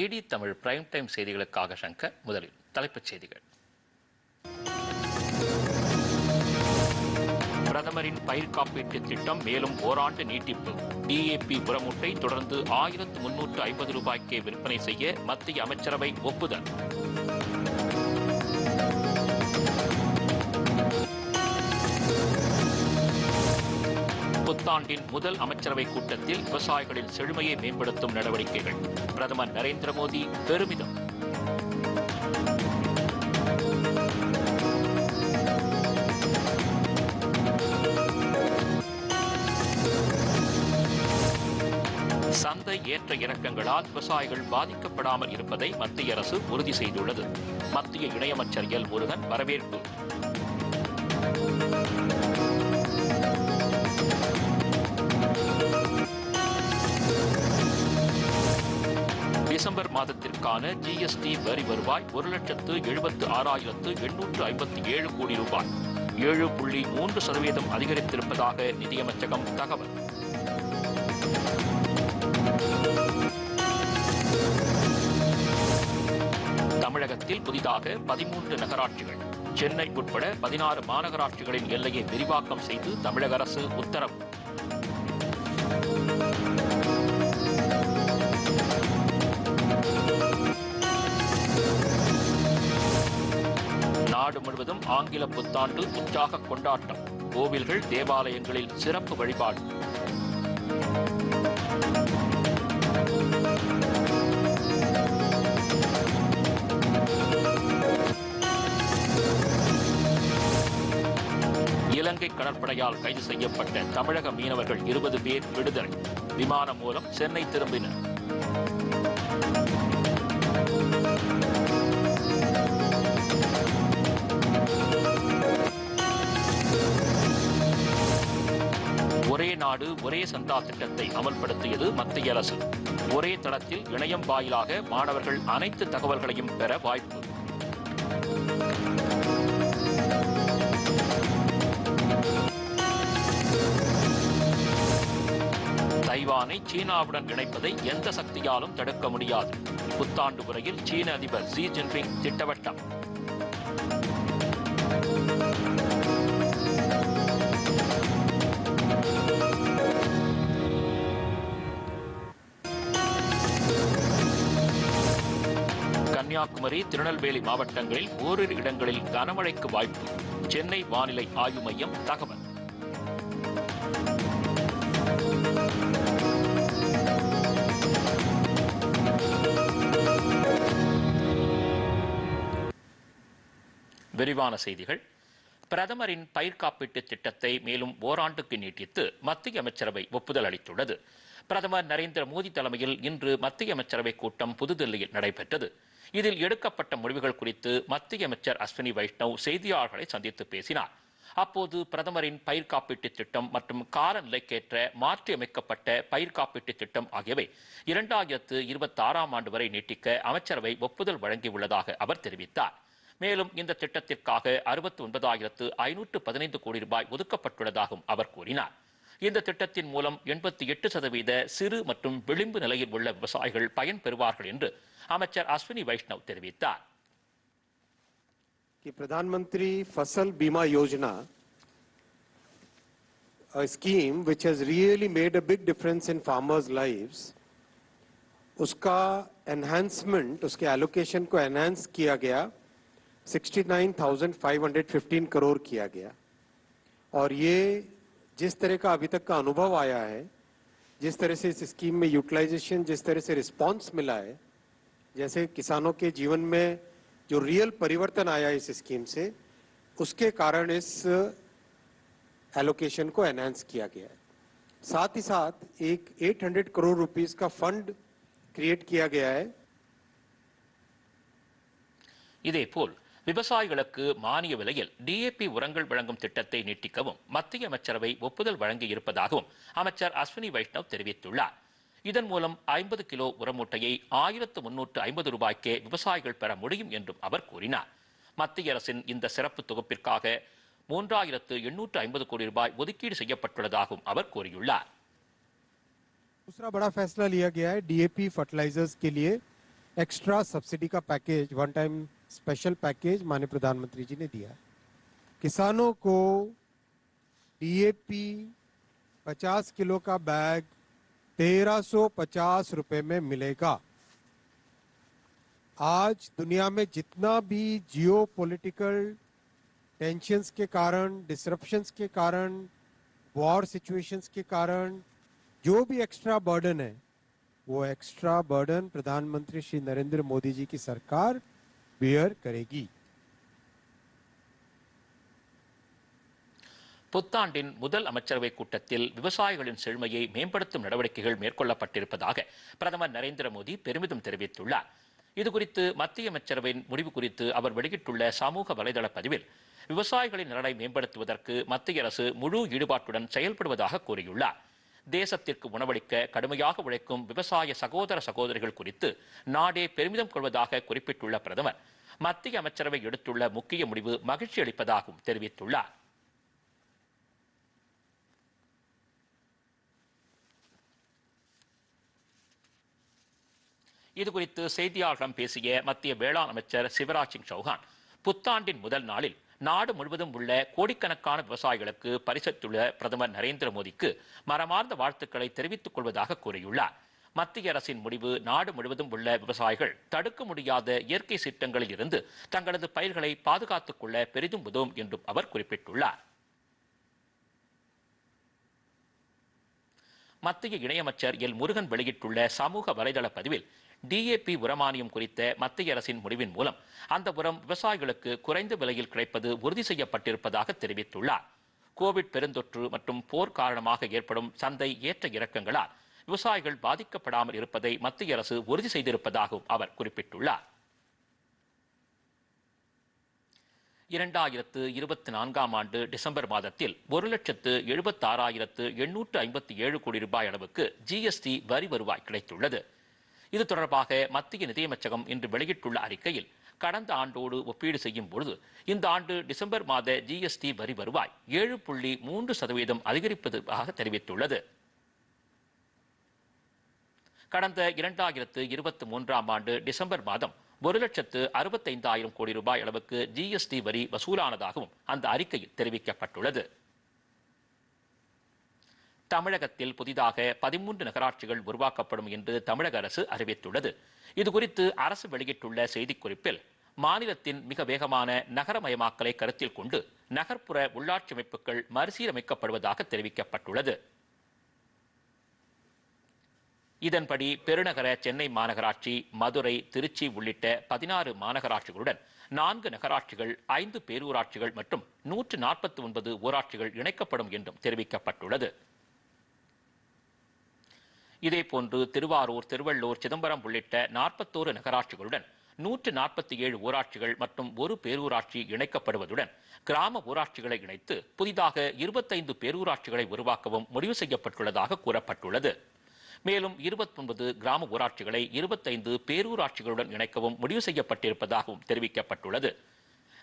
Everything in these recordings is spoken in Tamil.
டிடி தமிழ் பிரைம் டைம் செய்திகளுக்காக சங்கர் முதலில் தலைப்புச் செய்திகள். பிரதமரின் பயிர் காப்பீட்டு திட்டம் மேலும் ஓராண்டு நீட்டிப்பு. டிஏபி உரமுட்டை தொடர்ந்து ஆயிரத்து முன்னூற்று ஐம்பது ரூபாய்க்கே விற்பனை செய்ய மத்திய அமைச்சரவை ஒப்புதல். புத்தாண்டின் முதல் அமைச்சரவை கூட்டத்தில் விவசாயிகளின் செழுமையை மேம்படுத்தும் நடவடிக்கைகள். பிரதமர் நரேந்திர மோடி பெருமிதம். சந்தை ஏற்ற இறக்கங்களால் விவசாயிகள் பாதிக்கப்படாமல் இருப்பதை மத்திய அரசு உறுதி செய்துள்ளது. மத்திய இணையமைச்சர் எல் முருகன் வரவேற்பு. டிசம்பர் மாதத்திற்கான ஜிஎஸ்டி வரி வருவாய் ஒரு லட்சத்து எழுபத்து ஆறாயிரத்து எண்ணூற்று ஐம்பத்தி ஏழு கோடி ரூபாய். ஏழு புள்ளி மூன்று சதவீதம் அதிகரித்திருப்பதாக நிதியமைச்சகம் தகவல். தமிழகத்தில் புதிதாக பதிமூன்று நகராட்சிகள் சென்னை உட்பட பதினாறு மாநகராட்சிகளின் எல்லையை விரிவாக்கம் செய்து தமிழக அரசு உத்தரவு. நாடு முழுவதும் ஆங்கில புத்தாண்டு உற்சாக கொண்டாட்டம். கோவில்கள் தேவாலயங்களில் சிறப்பு வழிபாடு. இலங்கை கடற்படையால் கைது செய்யப்பட்ட தமிழக மீனவர்கள் இருபது பேர் விடுதலை. விமானம் மூலம் சென்னை திரும்பினர். ஒரே நாடு ஒரே சந்தா திட்டத்தை அமல்படுத்தியது மத்திய அரசு. ஒரே தளத்தில் இணையம் வாயிலாக மாணவர்கள் அனைத்து தகவல்களையும் பெற வாய்ப்பு. தைவானை சீனாவுடன் இணைப்பதை எந்த சக்தியாலும் தடுக்க முடியாது. புத்தாண்டு உரையில் சீன அதிபர் ஜி ஜின்பிங் திட்டவட்டம். கன்னியாகுமரி திருநெல்வேலி மாவட்டங்களில் ஓரிரு இடங்களில் கனமழைக்கு வாய்ப்பு. சென்னை வானிலை ஆய்வு மையம் தகவல். விரிவான செய்திகள். பிரதமரின் பயிர் காப்பீட்டு திட்டத்தை மேலும் ஓராண்டுக்கு நீட்டித்து மத்திய அமைச்சரவை ஒப்புதல் அளித்துள்ளது. பிரதமர் நரேந்திர மோடி தலைமையில் இன்று மத்திய அமைச்சரவை கூட்டம் புதுதில்லியில் நடைபெற்றது. இதில் எடுக்கப்பட்ட முடிவுகள் குறித்து மத்திய அமைச்சர் அஸ்வினி வைஷ்ணவ் செய்தியாளர்களை சந்தித்து பேசினார். அப்போது பிரதமரின் பயிர் காப்பீட்டு திட்டம் மற்றும் காலநிலைக்கேற்ற மாற்றியமைக்கப்பட்ட பயிர் காப்பீட்டு திட்டம் ஆகியவை இரண்டாயிரத்து இருபத்தி ஆறாம் ஆண்டு வரை நீட்டிக்க அமைச்சரவை ஒப்புதல் வழங்கியுள்ளதாக அவர் தெரிவித்தார். மேலும் இந்த திட்டத்திற்காக அறுபத்தி ஒன்பதாயிரத்து ஐநூற்று பதினைந்து கோடி ரூபாய் ஒதுக்கப்பட்டுள்ளதாகவும் அவர் கூறினார். இந்த திட்டத்தின் மூலம் எண்பத்தி எட்டு சதவீத சிறு மற்றும் விளிம்பு நிலையில் உள்ள விவசாயிகள் பயன்பெறுவார்கள் என்று அமைச்சர் அஸ்வினி வைஷ்ணவ் தெரிவித்தார் कि प्रधानमंत्री फसल बीमा योजना a scheme which has really made a big difference in farmers lives उसका enhancement उसके allocation को enhance किया गया 69,515 करोड़ किया गया और ये जिस तरह का अभी तक का अनुभव आया है जिस तरह से इस स्कीम में यूटिलाइजेशन जिस तरह से रिस्पांस मिला है जैसे किसानों के जीवन में जो रियल परिवर्तन आया इस स्कीम से उसके कारण इस एलोकेशन को एनहांस किया गया है साथ ही साथ एक 800 करोड़ रुपीस का फंड क्रिएट किया गया है இதேபோல் விவசாயிகளுக்கு மானிய விலையில் டிஏபி உரங்கள் வழங்கும் திட்டத்தை நீட்டிக்கவும் மத்திய அமைச்சரவை ஒப்புதல் வழங்கி இருப்பதாகவும் அமைச்சர் அஸ்வினி வைஷ்ணவ் தெரிவித்துள்ளார் இதன் மூலம் ஐம்பது கிலோ உரமூட்டையை ஆயிரத்து முன்னூற்று ஐம்பது ரூபாய்க்கே விவசாயிகள் பெற முடியும் என்றும் அவர் கூறினார் மத்திய அரசின் இந்த சிறப்பு தொகுப்பிற்காக மூன்றாயிரத்து எண்ணூற்று ஐம்பது கோடி ரூபாய் ஒதுக்கீடு செய்யப்பட்டுள்ளதாகவும் அவர் கூறியுள்ளார் दूसरा बड़ा फैसला लिया गया है डीएपी फर्टिलाइजर्स के लिए एक्स्ट्रा सब्सिडी का package one time special package माननीय प्रधानमंत्री जी ने दिया। किसानों को डीएपी 50 किलो का बैग 1350 रुपए में मिलेगा। आज दुनिया में जितना भी जियो पॉलिटिकल टेंशंस के कारण डिसरप्शंस के कारण वॉर सिचुएशंस के कारण, जो भी एक्स्ट्रा बर्डन है, वो एक्स्ट्रा बर्डन प्रधानमंत्री श्री नरेंद्र मोदी जी की सरकार बियर करेगी புத்தாண்டின் முதல் அமைச்சரவை கூட்டத்தில் விவசாயிகளின் செழுமையை மேம்படுத்தும் நடவடிக்கைகள் மேற்கொள்ளப்பட்டிருப்பதாக பிரதமர் நரேந்திர மோடி பெருமிதம் தெரிவித்துள்ளார் இதுகுறித்து மத்திய அமைச்சரவையின் முடிவு குறித்து அவர் வெளியிட்டுள்ள சமூக வலைதள பதிவில் விவசாயிகளின் நலனை மேம்படுத்துவதற்கு மத்திய அரசு முழு ஈடுபாட்டுடன் செயல்படுவதாக கூறியுள்ளார் தேசத்திற்கு உணவளிக்க கடுமையாக உழைக்கும் விவசாய சகோதர சகோதரிகள் குறித்து நாடே பெருமிதம் கொள்வதாக குறிப்பிட்டுள்ள பிரதமர் மத்திய அமைச்சரவை எடுத்துள்ள முக்கிய முடிவு மகிழ்ச்சி அளிப்பதாகவும் தெரிவித்துள்ளார். இதுகுறித்து செய்தியாளர்களிடம் பேசிய மத்திய வேளாண் அமைச்சர் சிவராஜ் சிங் சௌஹான் புத்தாண்டின் முதல் நாளில் நாடு முழுவதும் உள்ள கோடிக்கணக்கான விவசாயிகளுக்கு பரிசத்துள்ள பிரதமர் நரேந்திர மோடிக்கு மரமார்ந்த வாழ்த்துக்களை தெரிவித்துக் கொள்வதாக கூறியுள்ளார். மத்திய அரசின் முடிவு நாடு முழுவதும் உள்ள விவசாயிகள் தடுக்க முடியாத இயற்கை சீற்றங்களில் இருந்து தங்களது பயிர்களை பாதுகாத்துக் கொள்ள பெரிதும் உதவும் என்றும் அவர் குறிப்பிட்டுள்ளார். மத்திய இணையமைச்சர் எல் முருகன் வெளியிட்டுள்ள சமூக வலைதள பதிவில் டிஏபி உரமானியம் குறித்த மத்திய அரசின் முடிவின் மூலம் அந்த உரம் விவசாயிகளுக்கு குறைந்த விலையில் கிடைப்பது உறுதி செய்யப்பட்டிருப்பதாக தெரிவித்துள்ளார். கோவிட் பெருந்தொற்று மற்றும் போர் காரணமாக ஏற்படும் சந்தை ஏற்ற இறக்கங்களால் விவசாயிகள் பாதிக்கப்படாமல் இருப்பதை மத்திய அரசு உறுதி செய்திருப்பதாகவும் அவர் குறிப்பிட்டுள்ளார். இரண்டாயிரத்து இருபத்தி நான்காம் ஆண்டு டிசம்பர் மாதத்தில் ஒரு லட்சத்து எழுபத்தாறாயிரத்து எண்ணூற்று ஐம்பத்தி ஏழு கோடி ரூபாய் அளவுக்கு ஜிஎஸ்டி வரி வருவாய் கிடைத்துள்ளது. இது தொடர்பாக மத்திய நிதியமைச்சகம் இன்று வெளியிட்டுள்ள அறிக்கையில் கடந்த ஆண்டோடு ஒப்பீடு செய்யும் பொழுது இந்த ஆண்டு டிசம்பர் மாத ஜிஎஸ்டி வரி வருவாய் ஏழு புள்ளி மூன்று சதவீதம் அதிகரிப்பதாக தெரிவித்துள்ளது. கடந்த இரண்டாயிரத்து இருபத்தி மூன்றாம் ஆண்டு டிசம்பர் மாதம் ஒரு லட்சத்து அறுபத்தைந்தாயிரம் கோடி ரூபாய் அளவுக்கு ஜிஎஸ்டி வரி வசூலானதாகவும் அந்த அறிக்கையில் தெரிவிக்கப்பட்டுள்ளது. தமிழகத்தில் புதிதாக பதிமூன்று நகராட்சிகள் உருவாக்கப்படும் என்று தமிழக அரசு அறிவித்துள்ளது. இதுகுறித்து அரசு வெளியிட்டுள்ள செய்திக்குறிப்பில் மாநிலத்தின் மிக வேகமான நகரமயமாக்கலை கருத்தில் கொண்டு நகர்ப்புற உள்ளாட்சி அமைப்புகள் மறுசீரமைக்கப்படுவதாக தெரிவிக்கப்பட்டுள்ளது. இதன்படி பெருநகர சென்னை மாநகராட்சி மதுரை திருச்சி உள்ளிட்ட பதினாறு மாநகராட்சிகளுடன் நான்கு நகராட்சிகள் ஐந்து பேரூராட்சிகள் மற்றும் நூற்று நாற்பத்தி ஒன்பது ஊராட்சிகள் இணைக்கப்படும் என்றும் தெரிவிக்கப்பட்டுள்ளது. இதேபோன்று திருவாரூர் திருவள்ளூர் சிதம்பரம் உள்ளிட்ட நாற்பத்தோரு நகராட்சிகளுடன் நூற்று நாற்பத்தி ஏழு ஊராட்சிகள் மற்றும் ஒரு பேரூராட்சி இணைக்கப்படுவதுடன் கிராம ஊராட்சிகளை இணைத்து புதிதாக இருபத்தைந்து பேரூராட்சிகளை உருவாக்கவும் முடிவு செய்யப்பட்டுள்ளதாக கூறப்பட்டுள்ளது. மேலும் 29 கிராம ஊராட்சிகளை இருபத்தைந்து பேரூராட்சிகளுடன் இணைக்கவும் முடிவு செய்யப்பட்டிருப்பதாகவும் தெரிவிக்கப்பட்டுள்ளது.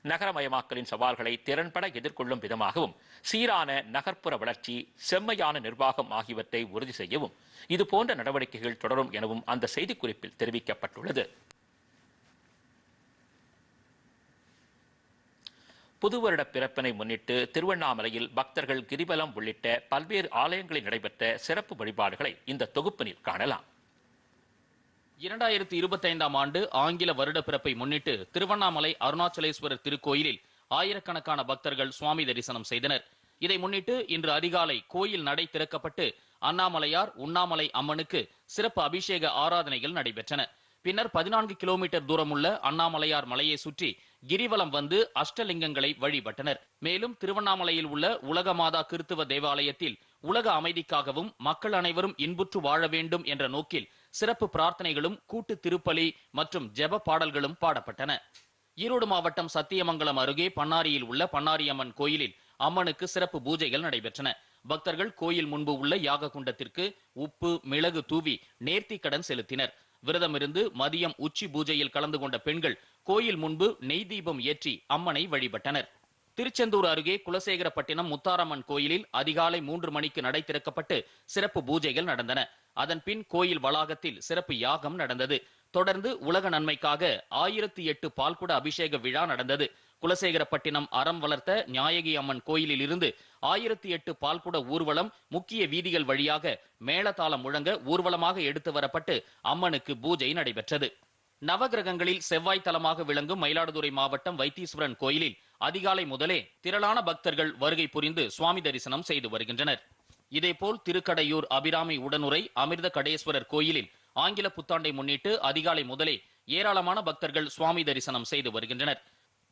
நகரமயமாக்கலின் சவால்களை திறன்பட எதிர்கொள்ளும் விதமாகவும் சீரான நகர்ப்புற வளர்ச்சி செம்மையான நிர்வாகம் ஆகியவற்றை உறுதி செய்யவும் இதுபோன்ற நடவடிக்கைகள் தொடரும் எனவும் அந்த செய்திக்குறிப்பில் தெரிவிக்கப்பட்டுள்ளது. புதுவருட பிறப்பினை முன்னிட்டு திருவண்ணாமலையில் பக்தர்கள் கிரிவலம் உள்ளிட்ட பல்வேறு ஆலயங்களில் நடைபெற்ற சிறப்பு வழிபாடுகளை இந்த தொகுப்பினில் காணலாம். இரண்டாயிரத்தி இருபத்தைந்தாம் ஆண்டு ஆங்கில வருட பிறப்பை முன்னிட்டு திருவண்ணாமலை அருணாச்சலேஸ்வரர் திருக்கோயிலில் ஆயிரக்கணக்கான பக்தர்கள் சுவாமி தரிசனம் செய்தனர். இதை முன்னிட்டு இன்று அதிகாலை கோயில் நடை திறக்கப்பட்டு அண்ணாமலையார் உண்ணாமலை அம்மனுக்கு சிறப்பு அபிஷேக ஆராதனைகள் நடைபெற்றன. பின்னர் பதினான்கு கிலோமீட்டர் தூரமுள்ள அண்ணாமலையார் மலையை சுற்றி கிரிவலம் வந்து அஷ்டலிங்கங்களை வழிபட்டனர். மேலும் திருவண்ணாமலையில் உள்ள உலக மாதா கிறித்துவ தேவாலயத்தில் உலக அமைதிக்காகவும் மக்கள் அனைவரும் இன்புற்று வாழ வேண்டும் என்ற நோக்கில் சிறப்பு பிரார்த்தனைகளும் கூட்டு திருப்பலி மற்றும் ஜெப பாடல்களும் பாடப்பட்டன. ஈரோடு மாவட்டம் சத்தியமங்கலம் அருகே பன்னாரியில் உள்ள பன்னாரியம்மன் கோயிலில் அம்மனுக்கு சிறப்பு பூஜைகள் நடைபெற்றன. பக்தர்கள் கோயில் முன்பு உள்ள யாக குண்டத்திற்கு உப்பு மிளகு தூவி நேர்த்தி கடன் செலுத்தினர். விரதமிருந்து மதியம் உச்சி பூஜையில் கலந்து கொண்ட பெண்கள் கோயில் முன்பு நெய் தீபம் ஏற்றி அம்மனை வழிபட்டனர். திருச்செந்தூர் அருகே குலசேகரப்பட்டினம் முத்தாரம்மன் கோயிலில் அதிகாலை மூன்று மணிக்கு நடை திறக்கப்பட்டு சிறப்பு பூஜைகள் நடந்தன. அதன் பின் கோயில் வளாகத்தில் சிறப்பு யாகம் நடந்தது. தொடர்ந்து உலக நன்மைக்காக ஆயிரத்தி எட்டு பால்குட அபிஷேக விழா நடந்தது. குலசேகரப்பட்டினம் அறம் வளர்த்த நியாயகி அம்மன் கோயிலில் இருந்து ஆயிரத்தி எட்டு பால்குட ஊர்வலம் முக்கிய வீதிகள் வழியாக மேளதாளம் முழங்க ஊர்வலமாக எடுத்து வரப்பட்டு அம்மனுக்கு பூஜை நடைபெற்றது. நவகிரகங்களில் செவ்வாய் தலமாக விளங்கும் மயிலாடுதுறை மாவட்டம் வைத்தீஸ்வரன் கோயிலில் அதிகாலை முதலே திரளான பக்தர்கள் வருகை புரிந்து சுவாமி தரிசனம் செய்து வருகின்றனர். இதேபோல் திருக்கடையூர் அபிராமி உடனுரை அமிர்த கடேஸ்வரர் கோயிலில் ஆங்கில புத்தாண்டை முன்னிட்டு அதிகாலை முதலே ஏராளமான பக்தர்கள் சுவாமி தரிசனம் செய்து வருகின்றனர்.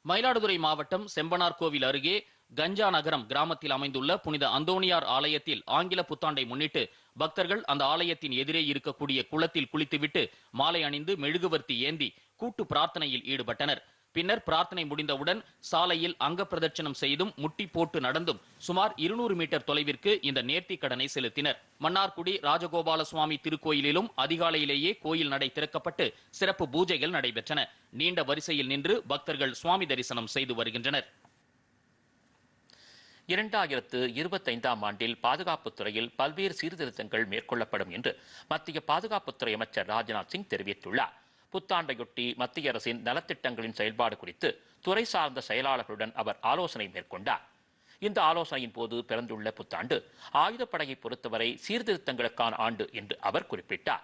மயிலாடுதுறை மாவட்டம் செம்பனார் கோவில் அருகே கஞ்சா நகரம் கிராமத்தில் அமைந்துள்ள புனித அந்தோணியார் ஆலயத்தில் ஆங்கில புத்தாண்டை முன்னிட்டு பக்தர்கள் அந்த ஆலயத்தின் எதிரே இருக்கக்கூடிய குளத்தில் குளித்துவிட்டு மாலை அணிந்து மெழுகுவர்த்தி ஏந்தி கூட்டு பிரார்த்தனையில் ஈடுபட்டனர். பின்னர் பிரார்த்தனை முடிந்தவுடன் சாலையில் அங்க பிரதட்சணம் செய்தும் முட்டி போட்டு நடந்தும் சுமார் இருநூறு மீட்டர் தொலைவிற்கு இந்த நேர்த்தி கடனை செலுத்தினர். மன்னார்குடி ராஜகோபால சுவாமி திருக்கோயிலிலும் அதிகாலையிலேயே கோயில் நடை திறக்கப்பட்டு சிறப்பு பூஜைகள் நடைபெற்றன. நீண்ட வரிசையில் நின்று பக்தர்கள் சுவாமி தரிசனம் செய்து வருகின்றனர். இரண்டாயிரத்து இருபத்தைந்தாம் ஆண்டில் பாதுகாப்புத்துறையில் பல்வேறு சீர்திருத்தங்கள் மேற்கொள்ளப்படும் என்று மத்திய பாதுகாப்புத்துறை அமைச்சர் ராஜ்நாத் சிங் தெரிவித்துள்ளார். புத்தாண்டையொட்டி மத்திய அரசின் நலத்திட்டங்களின் செயல்பாடு குறித்து துறை சார்ந்த செயலாளர்களுடன் அவர் ஆலோசனை மேற்கொண்டார். இந்த ஆலோசனையின் போது பிறந்துள்ள புத்தாண்டு ஆயுதப்படையை பொறுத்தவரை சீர்திருத்தங்களுக்கான ஆண்டு என்று அவர் குறிப்பிட்டார்.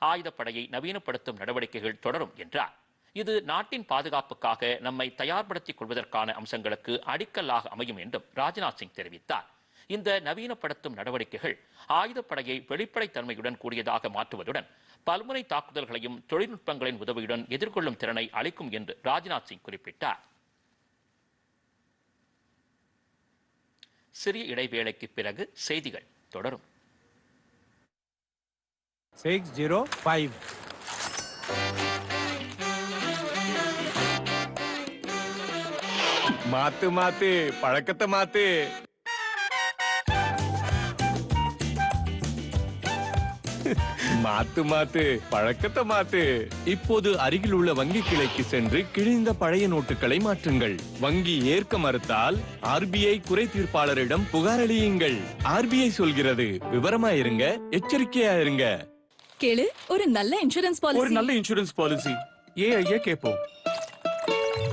ஆயுதப்படையை நவீனப்படுத்தும் நடவடிக்கைகள் தொடரும் என்றார். இது நாட்டின் பாதுகாப்புக்காக நம்மை தயார்படுத்திக் கொள்வதற்கான அம்சங்களுக்கு அடிக்கல்லாக அமையும் என்றும் ராஜ்நாத் சிங் தெரிவித்தார். இந்த நவீனப்படுத்தும் நடவடிக்கைகள் ஆயுதப்படையை வெளிப்படைத்தன்மையுடன் கூடியதாக மாற்றுவதுடன் பல்முனை தாக்குதல்களையும் தொழில்நுட்பங்களின் உதவியுடன் எதிர்கொள்ளும் திறனை அளிக்கும் என்று ராஜ்நாத் சிங் குறிப்பிட்டார். சிறிய இடைவேளைக்கு பிறகு செய்திகள் தொடரும். six zero five. மாத்து மாத்து பழக்கத்தை மாத்து. மாத்து மாத்து. பழக்கத்தை மாத்து. இப்போது அருகில் உள்ள வங்கி கிளைக்கு சென்று கிழிந்த பழைய நோட்டுகளை மாற்றுங்கள். வங்கி ஏற்க மறுத்தால் ஆர்பிஐ குறை தீர்ப்பாளரிடம் புகார் அளியுங்கள். ஆர்பிஐ சொல்கிறது விவரமா இருங்க எச்சரிக்கையா இருங்க. கேளு ஒரு நல்ல இன்சூரன்ஸ் ஒரு பாலிசி நல்ல இன்சூரன்ஸ் பாலிசி ஏஐஏ கேட்போம்.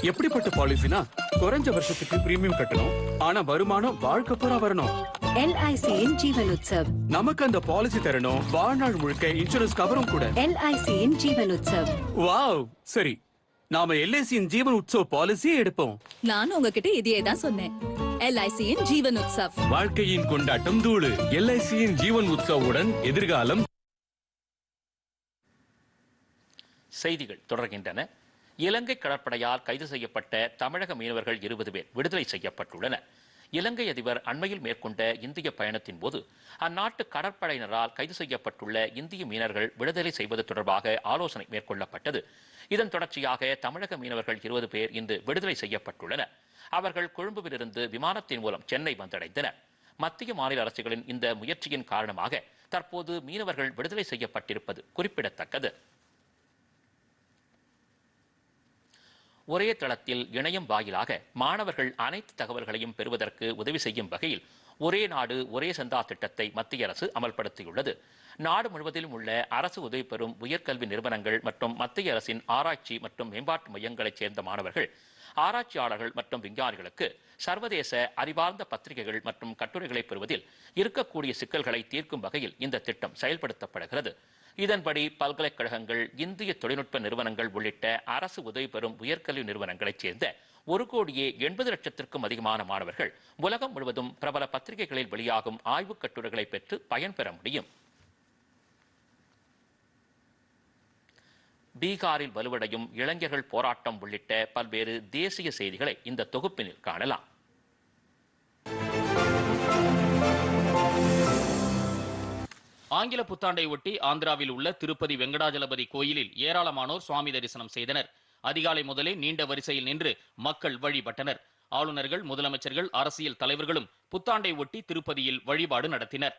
எப்படிப்பட்ட பாலிசினா குறைஞ்ச வருஷத்துக்கு பிரீமியம் கட்டணும். ஆனா வருமானம் வாழ்க்கை பூரா வரணும். எல்ஐசியின் ஜீவன் உற்சவ் நமக்கு அந்த பாலிசி தரணும். வாழ்நாள் முழுக்க இன்சூரன்ஸ் கவரும் கூட. எல்ஐசியின் ஜீவன் உற்சவ் வாவ் சரி. நாம எல்ஐசியின் ஜீவன் உற்சவ் பாலிசியே எடுப்போம். நான் உங்ககிட்ட இதையே தான் சொன்னேன். எல்ஐசியின் ஜீவன் உற்சவ் வாழ்க்கையின் கொண்டாட்டம் தூளு. எல்ஐசியின் ஜீவன் உற்சவுடன் எதிர்காலம். செய்திகள் தொடர்கின்றன. இலங்கை கடற்படையால் கைது செய்யப்பட்ட தமிழக மீனவர்கள் இருபது பேர் விடுதலை செய்யப்பட்டுள்ளனர். இலங்கை அதிபர் அண்மையில் மேற்கொண்ட இந்திய பயணத்தின் போது அந்நாட்டு கடற்படையினரால் கைது செய்யப்பட்டுள்ள இந்திய மீனவர்கள் விடுதலை செய்வது தொடர்பாக ஆலோசனை மேற்கொள்ளப்பட்டது. இதன் தொடர்ச்சியாக தமிழக மீனவர்கள் இருபது பேர் இன்று விடுதலை செய்யப்பட்டுள்ளனர். அவர்கள் கொழும்புவிலிருந்து விமானத்தின் மூலம் சென்னை வந்தடைந்தனர். மத்திய மாநில அரசுகளின் இந்த முயற்சியின் காரணமாக தற்போது மீனவர்கள் விடுதலை செய்யப்பட்டிருப்பது குறிப்பிடத்தக்கது. ஒரே தளத்தில் இணையம் வாயிலாக மாணவர்கள் அனைத்து தகவல்களையும் பெறுவதற்கு உதவி செய்யும் வகையில் ஒரே நாடு ஒரே சந்தா திட்டத்தை மத்திய அரசு அமல்படுத்தியுள்ளது. நாடு முழுவதிலும் உள்ள அரசு உதவி பெறும் உயர்கல்வி நிறுவனங்கள் மற்றும் மத்திய அரசின் ஆராய்ச்சி மற்றும் மேம்பாட்டு மையங்களைச் சேர்ந்த மாணவர்கள் ஆராய்ச்சியாளர்கள் மற்றும் விஞ்ஞானிகளுக்கு சர்வதேச அறிவார்ந்த பத்திரிகைகள் மற்றும் கட்டுரைகளை பெறுவதில் இருக்கக்கூடிய சிக்கல்களை தீர்க்கும் வகையில் இந்த திட்டம் செயல்படுத்தப்படுகிறது. இதன்படி பல்கலைக்கழகங்கள் இந்திய தொழில்நுட்ப நிறுவனங்கள் உள்ளிட்ட அரசு உதவி பெறும் உயர்கல்வி நிறுவனங்களைச் சேர்ந்த ஒரு கோடியே எண்பது லட்சத்திற்கும் அதிகமான மாணவர்கள் உலகம் முழுவதும் பிரபல பத்திரிகைகளில் வெளியாகும் ஆய்வுக் கட்டுரைகளை பெற்று பயன்பெற முடியும். பீகாரில் வலுவடையும் இளைஞர்கள் போராட்டம் உள்ளிட்ட பல்வேறு தேசிய செய்திகளை இந்த தொகுப்பினில் காணலாம். ஆங்கில புத்தாண்டை ஒட்டி ஆந்திராவில் உள்ள திருப்பதி வெங்கடாஜலபதி கோயிலில் ஏராளமானோர் சுவாமி தரிசனம் செய்தனர். அதிகாலை முதலே நீண்ட வரிசையில் நின்று மக்கள் வழிபட்டனர். ஆளுநர்கள் முதலமைச்சர்கள் அரசியல் தலைவர்களும் புத்தாண்டை ஒட்டி திருப்பதியில் வழிபாடு நடத்தினர்.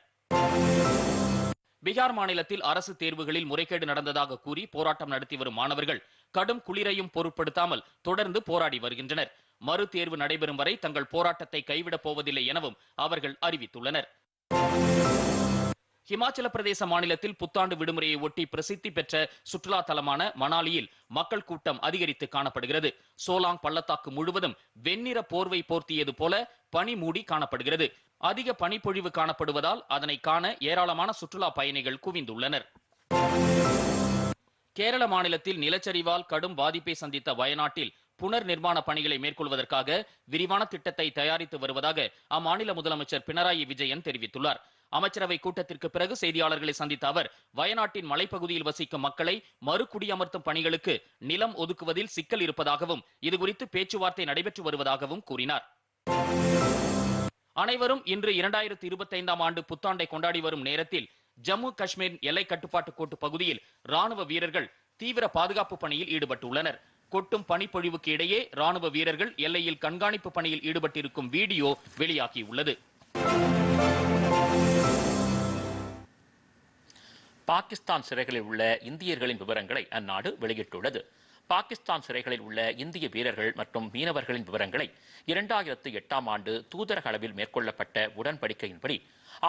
பீகார் மாநிலத்தில் அரசு தேர்வுகளில் முறைகேடு நடந்ததாக கூறி போராட்டம் நடத்தி வரும் மாணவர்கள் கடும் குளிரையும் பொருட்படுத்தாமல் தொடர்ந்து போராடி வருகின்றனர். மறு தேர்வு நடைபெறும் வரை தங்கள் போராட்டத்தை கைவிடப் போவதில்லை எனவும் அவர்கள் அறிவித்துள்ளனர். ஹிமாச்சல பிரதேச மாநிலத்தில் புத்தாண்டு விடுமுறையை ஒட்டி பிரசித்தி பெற்ற சுற்றுலா தலமான மணாலியில் மக்கள் கூட்டம் அதிகரித்து காணப்படுகிறது. சோலாங் பள்ளத்தாக்கு முழுவதும் வெண்ணிற போர்வை போர்த்தியது போல பனி மூடி காணப்படுகிறது. அதிக பனிப்பொழிவு காணப்படுவதால் அதனை காண ஏராளமான சுற்றுலா பயணிகள் குவிந்துள்ளனர். கேரள மாநிலத்தில் நிலச்சரிவால் கடும் பாதிப்பை சந்தித்த வயநாட்டில் புனர் நிர்மாண பணிகளை மேற்கொள்வதற்காக விரிவான திட்டத்தை தயாரித்து வருவதாக அம்மாநில முதலமைச்சர் பினராயி விஜயன் தெரிவித்துள்ளார். அமைச்சரவை கூட்டத்திற்கு பிறகு செய்தியாளர்களை சந்தித்த அவர் வயநாட்டின் மலைப்பகுதியில் வசிக்கும் மக்களை மறுகுடியமர்த்தும் பணிகளுக்கு நிலம் ஒதுக்குவதில் சிக்கல் இருப்பதாகவும் இதுகுறித்து பேச்சுவார்த்தை நடைபெற்று வருவதாகவும் கூறினார். அனைவரும் இன்று இரண்டாயிரத்தி இருபத்தி ஐந்தாம் ஆண்டு புத்தாண்டை கொண்டாடி வரும் நேரத்தில் ஜம்மு காஷ்மீர் எல்லை கட்டுப்பாட்டு கோட்டு பகுதியில் ராணுவ வீரர்கள் தீவிர பாதுகாப்பு பணியில் ஈடுபட்டுள்ளனர். கொட்டும் பனிப்பொழிவுக்கு இடையே ராணுவ வீரர்கள் எல்லையில் கண்காணிப்பு பணியில் ஈடுபட்டிருக்கும் வீடியோ வெளியாகியுள்ளது. பாகிஸ்தான் சிறைகளில் உள்ள இந்தியர்களின் விவரங்களை அந்நாடு வெளியிட்டுள்ளது. பாகிஸ்தான் சிறைகளில் உள்ள இந்திய வீரர்கள் மற்றும் மீனவர்களின் விவரங்களை இரண்டாயிரத்து எட்டாம் ஆண்டு தூதரக அளவில் மேற்கொள்ளப்பட்ட உடன்படிக்கையின்படி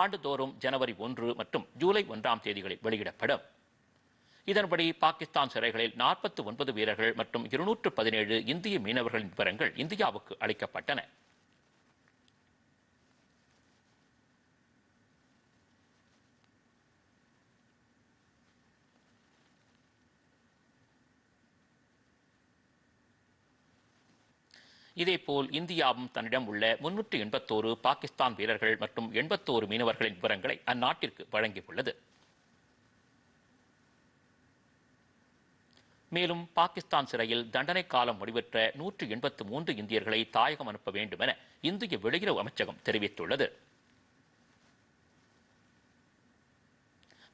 ஆண்டுதோறும் ஜனவரி ஒன்று மற்றும் ஜூலை ஒன்றாம் தேதிகளில் வெளியிடப்படும். இதன்படி பாகிஸ்தான் சிறைகளில் நாற்பத்தி ஒன்பது வீரர்கள் மற்றும் இருநூற்று பதினேழு இந்திய மீனவர்களின் விவரங்கள் இந்தியாவுக்கு அளிக்கப்பட்டன. இதேபோல் இந்தியாவும் தன்னிடம் உள்ள முன்னூற்று எண்பத்தோரு பாகிஸ்தான் வீரர்கள் மற்றும் எண்பத்தோரு மீனவர்களின் விவரங்களை அந்நாட்டிற்கு வழங்கியுள்ளது. மேலும் பாகிஸ்தான் சிறையில் தண்டனை காலம் முடிவற்ற நூற்று எண்பத்து மூன்று இந்தியர்களை தாயகம் அனுப்ப வேண்டும் என இந்திய வெளியுறவு அமைச்சகம் தெரிவித்துள்ளது.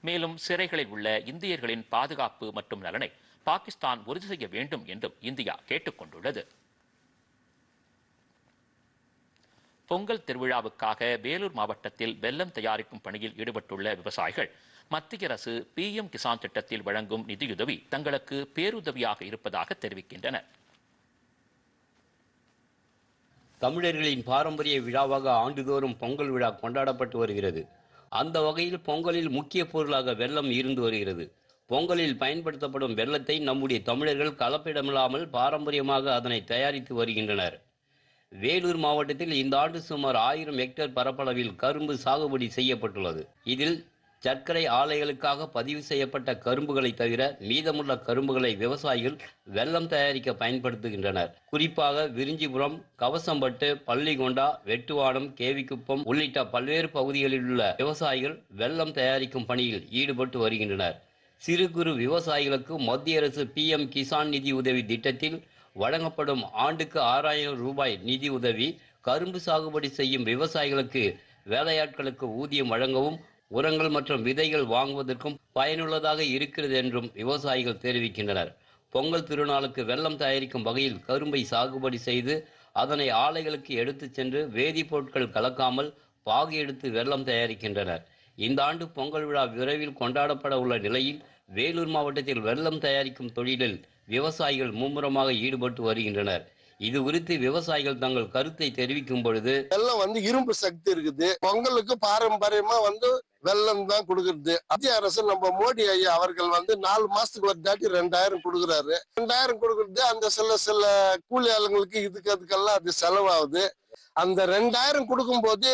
மேலும் சிறைகளில் உள்ள இந்தியர்களின் பாதுகாப்பு மற்றும் நலனை பாகிஸ்தான் உறுதி செய்ய வேண்டும் என்றும் இந்தியா கேட்டுக்கொண்டுள்ளது. பொங்கல் திருவிழாவுக்காக வேலூர் மாவட்டத்தில் வெல்லம் தயாரிக்கும் பணியில் ஈடுபட்டுள்ள விவசாயிகள் மத்திய அரசு பிஎம் கிசான் திட்டத்தில் வழங்கும் நிதியுதவி தங்களுக்கு பேருதவியாக இருப்பதாக தெரிவிக்கின்றனர். தமிழர்களின் பாரம்பரிய விழாவாக ஆண்டுதோறும் பொங்கல் விழா கொண்டாடப்பட்டு வருகிறது. அந்த வகையில் பொங்கலில் முக்கிய பொருளாக வெள்ளம் இருந்து வருகிறது. பொங்கலில் பயன்படுத்தப்படும் வெள்ளத்தை நம்முடைய தமிழர்கள் கலப்பிடமில்லாமல் பாரம்பரியமாக அதனை தயாரித்து வருகின்றனர். வேலூர் மாவட்டத்தில் இந்த ஆண்டு சுமார் ஆயிரம் ஹெக்டேர் பரப்பளவில் கரும்பு சாகுபடி செய்யப்பட்டுள்ளது. இதில் சர்க்கரை ஆலைகளுக்காக பதிவு செய்யப்பட்ட கரும்புகளை தவிர மீதமுள்ள கரும்புகளை விவசாயிகள் வெல்லம் தயாரிக்க பயன்படுத்துகின்றனர். குறிப்பாக விரிஞ்சிபுரம் கவசம்பட்டு பள்ளிகொண்டா வெட்டுவானம் கேவிக்குப்பம் உள்ளிட்ட பல்வேறு பகுதிகளில் உள்ள விவசாயிகள் வெல்லம் தயாரிக்கும் பணியில் ஈடுபட்டு வருகின்றனர். சிறு குறு விவசாயிகளுக்கு மத்திய அரசு பிஎம் கிசான் நிதி உதவி திட்டத்தில் வழங்கப்படும் ஆண்டுக்கு ஆறாயிரம் ரூபாய் நிதி உதவி கரும்பு சாகுபடி செய்யும் விவசாயிகளுக்கு வேலையாட்களுக்கு ஊதியம் வழங்கவும் உரங்கள் மற்றும் விதைகள் வாங்குவதற்கும் பயனுள்ளதாக இருக்கிறது என்றும் விவசாயிகள் தெரிவிக்கின்றனர். பொங்கல் திருநாளுக்கு வெள்ளம் தயாரிக்கும் வகையில் கரும்பை சாகுபடி செய்து அதனை ஆலைகளுக்கு எடுத்துச் சென்று வேதிப்பொருட்கள் கலக்காமல் பாகு எடுத்து வெள்ளம் தயாரிக்கின்றனர். இந்த ஆண்டு பொங்கல் விழா விரைவில் கொண்டாடப்பட உள்ள நிலையில் வேலூர் மாவட்டத்தில் வெள்ளம் தயாரிக்கும் தொழிலில் விவசாயிகள் மும்முரமாக ஈடுபட்டு வருகின்றனர். இது குறித்து விவசாயிகள் தங்கள் கருத்தை தெரிவிக்கும் பொழுது வெள்ளம் வந்து இரும்பு சக்தி இருக்குது. பொங்கலுக்கு பாரம்பரியமா வந்து வெள்ளம் தான் கொடுக்கறது. மத்திய அரசு நம்ம மோடி ஐயா அவர்கள் வந்து நாலு மாசத்துக்கு ஒரு தாட்டி ரெண்டாயிரம் கொடுக்குறாரு. ரெண்டாயிரம் கொடுக்கறது அந்த சில சில கூலி ஆளுங்களுக்கு இதுக்கு அதுக்கெல்லாம் அது செலவாகுது. அந்த ரெண்டாயிரம் கொடுக்கும்போது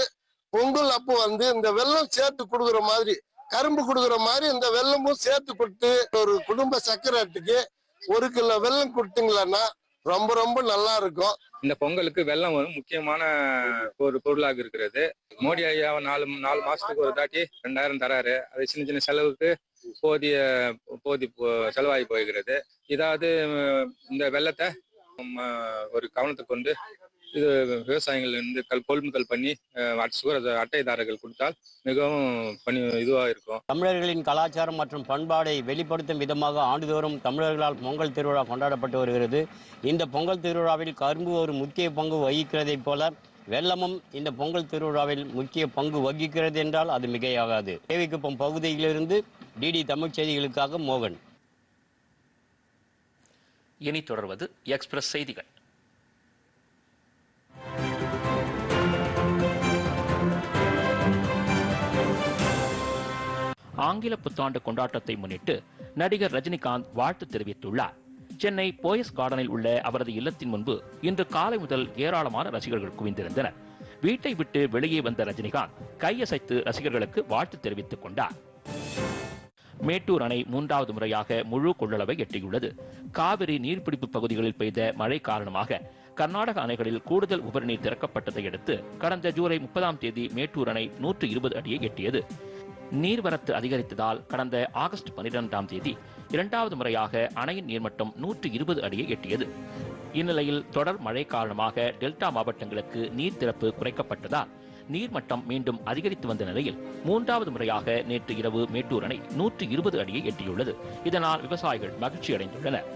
பொங்கல் அப்போ வந்து இந்த வெள்ளம் சேர்த்து கொடுக்குற மாதிரி கரும்பு கொடுக்குற மாதிரி இந்த வெள்ளமும் சேர்த்து கொடுத்து ஒரு குடும்ப சக்கராட்டுக்கு ஒரு கிலோ வெள்ளம் கொடுத்தீங்களன்னா ரொம்ப ரொம்ப நல்லா இருக்கும். இந்த பொங்கலுக்கு வெள்ளம் ஒரு முக்கியமான ஒரு பொருளாக இருக்கிறது. மோடி ஐயா நாலு நாலு மாசத்துக்கு ஒரு தாட்டி ரெண்டாயிரம் தராரு. அது சின்ன சின்ன செலவுக்கு போதிய போதி போ- செலவாகி போகிறது. இதாவது இந்த வெள்ளத்தை ஒரு கவனத்தை கொண்டு இது விவசாயிகள் வந்து கல் கொள்முதல் பண்ணி அட்டைதாரர்கள் கொடுத்தால் மிகவும் பணி இதுவாக இருக்கும். தமிழர்களின் கலாச்சாரம் மற்றும் பண்பாடை வெளிப்படுத்தும் விதமாக ஆண்டுதோறும் தமிழர்களால் பொங்கல் திருவிழா கொண்டாடப்பட்டு வருகிறது. இந்த பொங்கல் திருவிழாவில் கரும்பு ஒரு முக்கிய பங்கு வகிக்கிறதைப் போல வெள்ளமும் இந்த பொங்கல் திருவிழாவில் முக்கிய பங்கு வகிக்கிறது என்றால் அது மிகையாகாது. தேவிக்குப்பம் பகுதியிலிருந்து டிடி தமிழ் செய்திகளுக்காக மோகன். இனி தொடர்வது எக்ஸ்பிரஸ் செய்திகள். ஆங்கில புத்தாண்டு கொண்டாட்டத்தை முன்னிட்டு நடிகர் ரஜினிகாந்த் வாழ்த்து தெரிவித்துள்ளார். சென்னை போயஸ் கார்டனில் உள்ள அவரது இல்லத்தின் முன்பு இன்று காலை முதல் ஏராளமான ரசிகர்கள் குவிந்திருந்தனர். வீட்டை விட்டு வெளியே வந்த ரஜினிகாந்த் கையசைத்து ரசிகர்களுக்கு வாழ்த்து தெரிவித்துக் கொண்டார். மேட்டூர் அணை மூன்றாவது முறையாக முழு கொள்ளளவை எட்டியுள்ளது. காவிரி நீர்பிடிப்பு பகுதிகளில் பெய்த மழை காரணமாக கர்நாடக அணைகளில் கூடுதல் உபரிநீர் திறக்கப்பட்டதை அடுத்து கடந்த ஜூலை முப்பதாம் தேதி மேட்டூர் அணை நூற்று இருபது அடியை எட்டியது. நீர்வரத்து அதிகரித்ததால் கடந்த ஆகஸ்ட் பனிரெண்டாம் தேதி இரண்டாவது முறையாக அணையின் நீர்மட்டம் நூற்று இருபது அடியை எட்டியது. இந்நிலையில் தொடர் மழை காரணமாக டெல்டா மாவட்டங்களுக்கு நீர் திறப்பு குறைக்கப்பட்டதால் நீர்மட்டம் மீண்டும் அதிகரித்து வந்த நிலையில் மூன்றாவது முறையாக நேற்று இரவு மேட்டூர் அணை நூற்று இருபது அடியை எட்டியுள்ளது. இதனால் விவசாயிகள் மகிழ்ச்சி அடைந்துள்ளனர்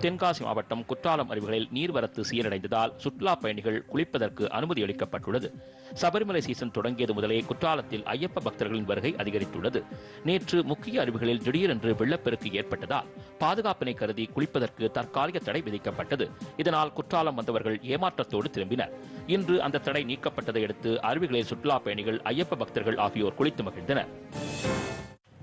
தென்காசி மாவட்டம் குற்றாலம் அருவிகளில் நீர்வரத்து சீரடைந்ததால் சுற்றுலா பயணிகள் குளிப்பதற்கு அனுமதி அளிக்கப்பட்டுள்ளது சபரிமலை சீசன் தொடங்கியது முதலே குற்றாலத்தில் ஐயப்ப பக்தர்களின் வருகை அதிகரித்துள்ளது. நேற்று முக்கிய அருவிகளில் திடீரென்று வெள்ளப்பெருக்கு ஏற்பட்டதால் பாதுகாப்பினை கருதி குளிப்பதற்கு தற்காலிக தடை விதிக்கப்பட்டது. இதனால் குற்றாலம் வந்தவர்கள் ஏமாற்றத்தோடு திரும்பினர். இன்று அந்த தடை நீக்கப்பட்டதை அடுத்து அருவிகளில் சுற்றுலா பயணிகள் ஐயப்ப பக்தர்கள் ஆகியோர் குளித்து மகிழ்ந்தனர்.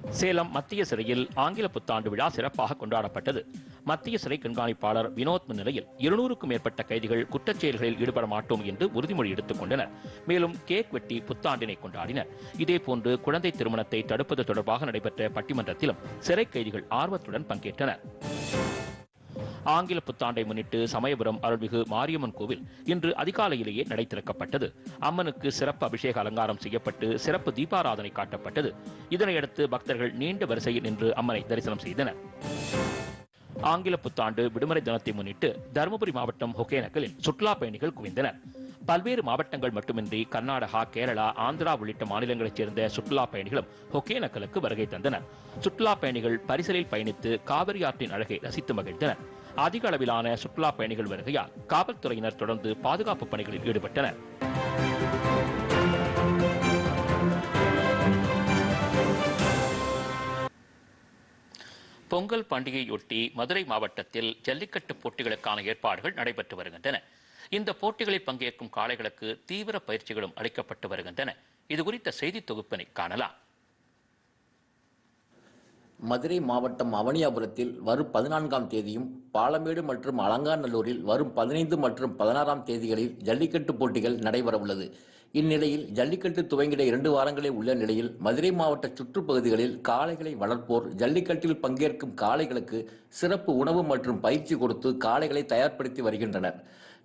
சேலம் மத்திய சிறையில் ஆங்கில புத்தாண்டு விழா சிறப்பாக கொண்டாடப்பட்டது. மத்திய சிறை கண்காணிப்பாளர் வினோத் முன்னிலையில் இருநூறுக்கும் மேற்பட்ட கைதிகள் குற்றச்செயல்களில் ஈடுபட மாட்டோம் என்று உறுதிமொழி எடுத்துக் கொண்டனர். மேலும் கேக் வெட்டி புத்தாண்டினை கொண்டாடினர். இதேபோன்று குழந்தை திருமணத்தை தடுப்பது தொடர்பாக நடைபெற்ற பட்டிமன்றத்திலும் சிறை கைதிகள் ஆர்வத்துடன் பங்கேற்றனர். ஆங்கில புத்தாண்டை முன்னிட்டு சமயபுரம் அருள்மிகு மாரியம்மன் கோவில் இன்று அதிகாலையிலேயே நடை திறக்கப்பட்டது அம்மனுக்கு சிறப்பு அபிஷேக அலங்காரம் செய்யப்பட்டு சிறப்பு தீபாராதனை காட்டப்பட்டது. இதனையடுத்து பக்தர்கள் நீண்ட வரிசையில் நின்று அம்மனை தரிசனம் செய்தனர். ஆங்கில புத்தாண்டு விடுமுறை தினத்தை முன்னிட்டு தருமபுரி மாவட்டம் ஒகேனக்கலில் சுற்றுலா பயணிகள் குவிந்தனர். பல்வேறு மாவட்டங்கள் மட்டுமின்றி கர்நாடகா கேரளா ஆந்திரா உள்ளிட்ட மாநிலங்களைச் சேர்ந்த சுற்றுலா பயணிகளும் ஒகேனக்கலுக்கு வருகை தந்தனர். சுற்றுலா பயணிகள் பரிசலில் பயணித்து காவிரி ஆற்றின் அழகை ரசித்து மகிழ்ந்தனர். அதிக அளவிலான சுற்றுலா பயணிகள் வருகையால் காவல்துறையினர் தொடர்ந்து பாதுகாப்பு பணிகளில் ஈடுபட்டனர். பொங்கல் பண்டிகையொட்டி மதுரை மாவட்டத்தில் ஜல்லிக்கட்டு போட்டிகளுக்கான ஏற்பாடுகள் நடைபெற்று வருகின்றன. இந்த போட்டிகளில் பங்கேற்கும் காளைகளுக்கு தீவிர பயிற்சிகளும் அளிக்கப்பட்டு வருகின்றன. இது குறித்த செய்தி தொகுப்பினை காணலாம். மதுரை மாவட்டம் அவனியாபுரத்தில் வரும் பதினான்காம் தேதியும் பாலமேடு மற்றும் அலங்காநல்லூரில் வரும் பதினைந்து மற்றும் பதினாறாம் தேதிகளில் ஜல்லிக்கட்டு போட்டிகள் நடைபெறவுள்ளது. இந்நிலையில் ஜல்லிக்கட்டு துவங்கிட இரண்டு வாரங்களே உள்ள நிலையில் மதுரை மாவட்ட சுற்றுப்பகுதிகளில் காளைகளை வளர்ப்போர் ஜல்லிக்கட்டில் பங்கேற்கும் காளைகளுக்கு சிறப்பு உணவு மற்றும் பயிற்சி கொடுத்து காளைகளை தயார்படுத்தி வருகின்றனர்.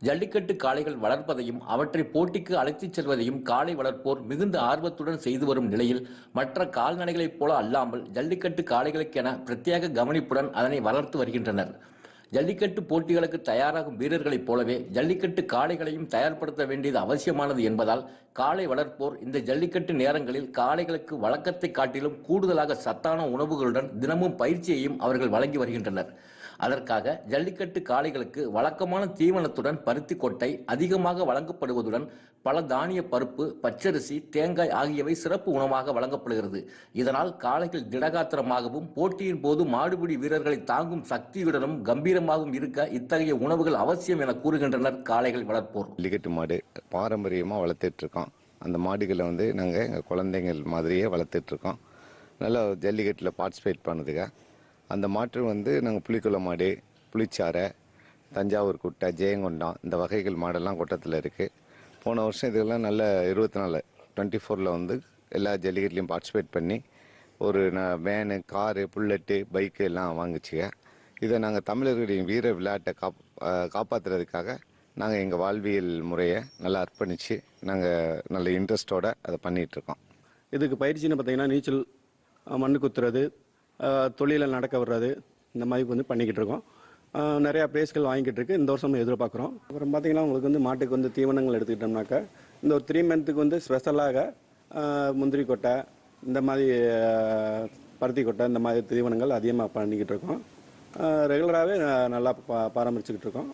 ஜல்லிக்கட்டு காளைகள் வளர்ப்பதையும் அவற்றை போட்டிக்கு அழைத்துச் செல்வதையும் காளை வளர்ப்போர் மிகுந்த ஆர்வத்துடன் செய்து வரும் நிலையில் மற்ற கால்நடைகளைப் போல அல்லாமல் ஜல்லிக்கட்டு காளைகளுக்கென பிரத்யேக கவனிப்புடன் அதனை வளர்த்து வருகின்றனர். ஜல்லிக்கட்டு போட்டிகளுக்கு தயாராகும் வீரர்களைப் போலவே ஜல்லிக்கட்டு காளைகளையும் தயார்படுத்த வேண்டியது அவசியமானது என்பதால் காளை வளர்ப்போர் இந்த ஜல்லிக்கட்டு நேரங்களில் காளைகளுக்கு வழக்கத்தை காட்டிலும் கூடுதலாக சத்தான உணவுகளுடன் தினமும் பயிற்சியையும் அவர்கள் வழங்கி வருகின்றனர். அதற்காக ஜல்லிக்கட்டு காளைகளுக்கு வழக்கமான தீவனத்துடன் பருத்தி கொட்டை அதிகமாக வழங்கப்படுவதுடன் பல தானிய பருப்பு பச்சரிசி தேங்காய் ஆகியவை சிறப்பு உணவாக வழங்கப்படுகிறது. இதனால் காளைகள் திடகாத்திரமாகவும் போட்டியின் போது மாடுபிடி வீரர்களை தாங்கும் சக்தியுடனும் கம்பீரமாகவும் இருக்க இத்தகைய உணவுகள் அவசியம் என கூறுகின்றனர் காளைகள் வளர்ப்போர். ஜல்லிக்கட்டு மாடு பாரம்பரியமாக வளர்த்துட்டு இருக்கோம் அந்த மாடுகளை வந்து நாங்கள் எங்கள் குழந்தைங்கள் மாதிரியே வளர்த்துட்டு இருக்கோம் நல்லா ஜல்லிக்கட்டில் பார்ட்டிசிபேட் பண்ணுதுங்க. அந்த மாற்று வந்து நாங்கள் புளிக்குள்ள மாடு புளிச்சாரை தஞ்சாவூர் குட்டை ஜெயங்கொண்டம் இந்த வகைகள் மாடெல்லாம் கொட்டத்தில் இருக்குது போன வருஷம் இதெல்லாம் நல்ல இருபத்தி நாலு டுவெண்ட்டி ஃபோரில் வந்து எல்லா ஜல்லிக்கட்டுலையும் பார்ட்டிசிபேட் பண்ணி ஒரு ந- வேனு காரு புல்லட்டு பைக்கு எல்லாம் வாங்குச்சுங்க. இதை நாங்கள் தமிழர்களின் வீர விளையாட்டை காப் காப்பாற்றுறதுக்காக நாங்கள் எங்கள் வாழ்வியல் முறையை நல்லா அர்ப்பணித்து நாங்கள் நல்ல இன்ட்ரெஸ்ட்டோடு அதை பண்ணிகிட்ருக்கோம் இதுக்கு பயிற்சின்னு பார்த்தீங்கன்னா நீச்சல் மண்ணு குத்துறது தொழிலில் நடக்க வர்றது இந்த மாதிரி வந்து பண்ணிக்கிட்டு இருக்கோம். நிறையா ப்ரைஸ்கள் வாங்கிக்கிட்டு இருக்கு. இந்த வருஷம் எதிர்பார்க்குறோம். அப்புறம் பார்த்தீங்கன்னா உங்களுக்கு வந்து மாட்டுக்கு வந்து தீவனங்கள் எடுத்துக்கிட்டோம்னாக்கா இந்த ஒரு த்ரீ மந்த்துக்கு வந்து ஸ்பெஷலாக முந்திரி கொட்டை இந்த மாதிரி பருத்தி கொட்டை இந்த மாதிரி தீவனங்கள் அதிகமாக பண்ணிக்கிட்டு இருக்கோம். ரெகுலராகவே நல்லா பா பராமரிச்சுக்கிட்டு இருக்கோம்.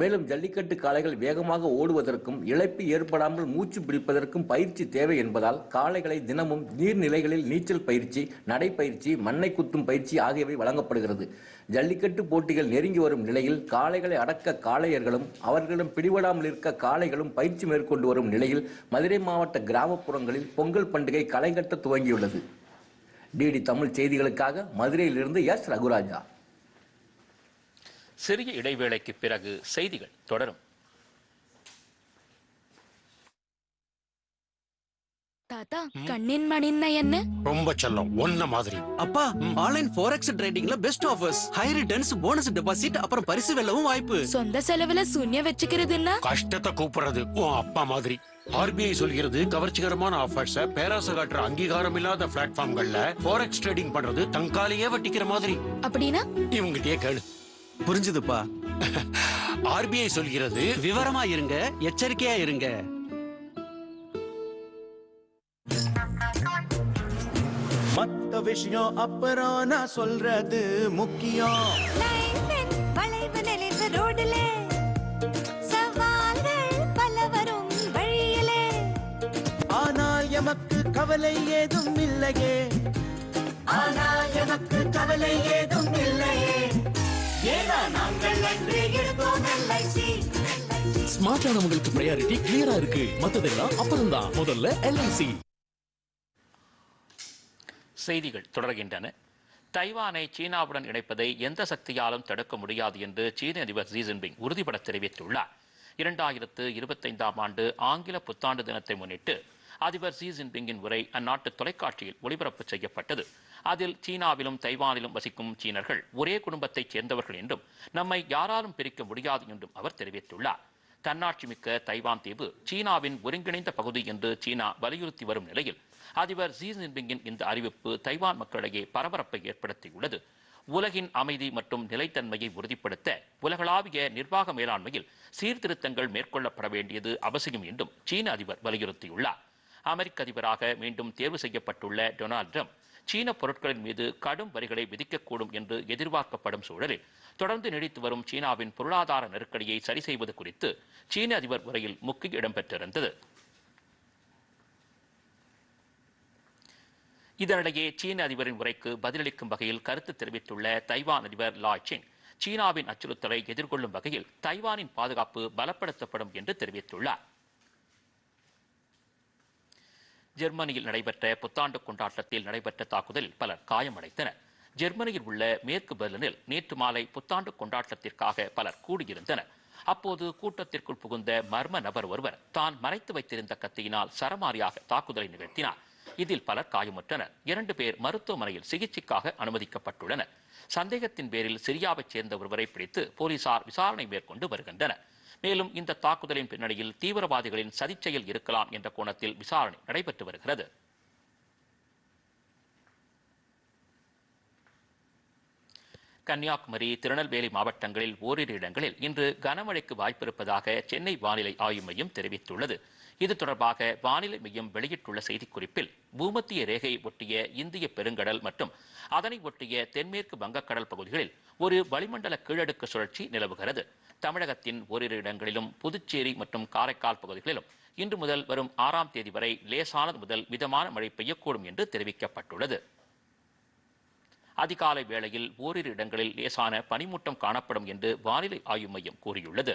மேலும் ஜல்லிக்கட்டு காளைகள் வேகமாக ஓடுவதற்கும் இழப்பு ஏற்படாமல் மூச்சு பிடிப்பதற்கும் பயிற்சி தேவை என்பதால் காளைகளை தினமும் நீர்நிலைகளில் நீச்சல் பயிற்சி நடைப்பயிற்சி மண்ணை குத்தும் பயிற்சி ஆகியவை வழங்கப்படுகிறது. ஜல்லிக்கட்டு போட்டிகள் நெருங்கி வரும் நிலையில் காளைகளை அடக்க காளையர்களும் அவர்களிடம் பிடிபடாமல் இருக்க காளைகளும் பயிற்சி மேற்கொண்டு வரும் நிலையில் மதுரை மாவட்ட கிராமப்புறங்களில் பொங்கல் பண்டிகை களைகட்ட துவங்கியுள்ளது. டிடி தமிழ் செய்திகளுக்காக மதுரையிலிருந்து எஸ் ரகுராஜா. சிறிய இடைவேளைக்கு பிறகு செய்திகள் தொடரும். தாத்தா கண்ணின் மணின்னா என்ன ரொம்ப செல்லம் ஒன்ன மாதிரி. அப்பா online forex ட்ரேடிங்ல best offers high returns bonus deposit அப்புறம் பரிசு வெல்லவும் வாய்ப்பு. சொந்த செலவுல சூன்ய வச்சுக்கிறதுன்னா? கஷ்டத்தை கூப்பிடுறது உன் அப்பா மாதிரி. ஆர்பிஐ சொல்கிறது கவர்ச்சிகரமான ஆஃபர்ஸ் பேராசை காட்டுற அங்கீகாரம் இல்லாத பிளாட்ஃபார்ம்கள்ல ஃபோரெக்ஸ் ட்ரேடிங் பண்றது தங்காலியே வட்டிக்கிற மாதிரி. அப்படின்னா? இவங்கிட்டயே கேளு. புரிஞ்சுதுப்பா. ஆர்பிஐ சொல்கிறது. விவரமா இருங்க எச்சரிக்கையா இருங்க. மத்த விஷயம் அப்புறம் நான் சொல்றது முக்கியம். வளைவு நெளிவு ரோடுல சவால்கள் பல வரும் வழியிலே. ஆனால் எமக்கு கவலை ஏதும் இல்லையே. ஆனால் எமக்கு கவலை ஏதும் இல்லையே. ஸ்மார்ட்டானவங்களுக்கு ப்ரையாரிட்டி கிளியரா இருக்கு. மத்ததெல்லாம் அப்புறம் தான். முதல்ல எல்ஐசி செய்திகள் தொடர்கின்றன. தைவானை சீனாவுடன் இணைப்பதை எந்த சக்தியாலும் தடுக்க முடியாது என்று சீன அதிபர் ஜி ஜின்பிங் உறுதிபட தெரிவித்துள்ளார். இரண்டாயிரத்து இருபத்தைந்தாம் ஆண்டு ஆங்கில புத்தாண்டு தினத்தை முன்னிட்டு அதிபர் ஜி ஜின்பிங்கின் உரை அந்நாட்டு தொலைக்காட்சியில் ஒளிபரப்பு செய்யப்பட்டது. அதில் சீனாவிலும் தைவானிலும் வசிக்கும் சீனர்கள் ஒரே குடும்பத்தைச் சேர்ந்தவர்கள் என்றும் நம்மை யாராலும் பிரிக்க முடியாது என்றும் அவர் தெரிவித்துள்ளார். தன்னாட்சி மிக்க தைவான் தீவு சீனாவின் ஒருங்கிணைந்த பகுதி என்று சீனா வலியுறுத்தி வரும் நிலையில் அதிபர் ஜி ஜின்பிங்கின் இந்த அறிவிப்பு தைவான் மக்களிடையே பரபரப்பை ஏற்படுத்தியுள்ளது. உலகின் அமைதி மற்றும் நிலைத்தன்மையை உறுதிப்படுத்த உலகளாவிய நிர்வாக மேலாண்மையில் சீர்திருத்தங்கள் மேற்கொள்ளப்பட வேண்டியது அவசியம் என்றும் சீன அதிபர் வலியுறுத்தியுள்ளார். அமெரிக்க அதிபராக மீண்டும் தேர்வு செய்யப்பட்டுள்ள டொனால்டு ட்ரம்ப் சீன பொருட்களின் மீது கடும் வரிகளை விதிக்கக்கூடும் என்று எதிர்பார்க்கப்படும் சூழலில் தொடர்ந்து நீடித்து வரும் சீனாவின் பொருளாதார நெருக்கடியை சரி செய்வது குறித்து சீன அதிபர் உரையில் முக்கிய இடம்பெற்றிருந்தது இதனிடையே சீன அதிபரின் உரைக்கு பதிலளிக்கும் வகையில் கருத்து தெரிவித்துள்ள தைவான் அதிபர் லா சிங் சீனாவின் அச்சுறுத்தலை எதிர்கொள்ளும் வகையில் தைவானின் பாதுகாப்பு பலப்படுத்தப்படும் என்று தெரிவித்துள்ளார். ஜெர்மனியில் நடைபெற்ற புத்தாண்டு கொண்டாட்டத்தில் நடைபெற்ற தாக்குதலில் பலர் காயமடைந்தனர். ஜெர்மனியில் உள்ள மேற்கு பெர்லினில் நேற்று மாலை புத்தாண்டு கொண்டாட்டத்திற்காக பலர் கூடியிருந்தனர். அப்போது கூட்டத்திற்குள் புகுந்த மர்ம நபர் ஒருவர் தான் மறைத்து வைத்திருந்த கத்தியினால் சரமாரியாக தாக்குதலை நிகழ்த்தினார். இதில் பலர் காயமுற்றனர். இரண்டு பேர் மருத்துவமனையில் சிகிச்சைக்காக அனுமதிக்கப்பட்டுள்ளனர். சந்தேகத்தின் பேரில் சிரியாவைச் சேர்ந்த ஒருவரை பிடித்து போலீசார் விசாரணை மேற்கொண்டு வருகின்றனர். மேலும் இந்த தாக்குதலின் பின்னணியில் தீவிரவாதிகளின் சதிச்செயல் இருக்கலாம் என்ற கோணத்தில் விசாரணை நடைபெற்று வருகிறது. கன்னியாகுமரி திருநெல்வேலி மாவட்டங்களில் ஓரிரு இடங்களில் இன்று கனமழைக்கு வாய்ப்பிருப்பதாக சென்னை வானிலை ஆய்வு மையம் தெரிவித்துள்ளது. இது தொடர்பாக வானிலை மையம் வெளியிட்டுள்ள செய்திக்குறிப்பில் பூமத்திய ரேகையை ஒட்டிய இந்திய பெருங்கடல் மற்றும் அதனை ஒட்டிய தென்மேற்கு வங்கக்கடல் பகுதிகளில் ஒரு வளிமண்டல கீழடுக்கு சுழற்சி நிலவுகிறது. தமிழகத்தின் ஓரிரு இடங்களிலும் புதுச்சேரி மற்றும் காரைக்கால் பகுதிகளிலும் இன்று முதல் வரும் ஆறாம் தேதி வரை லேசானது முதல் மிதமான மழை பெய்யக்கூடும் என்று தெரிவிக்கப்பட்டுள்ளது. அதிகாலை வேளையில் ஓரிரு இடங்களில் லேசான பனிமூட்டம் காணப்படும் என்று வானிலை ஆய்வு மையம் கூறியுள்ளது.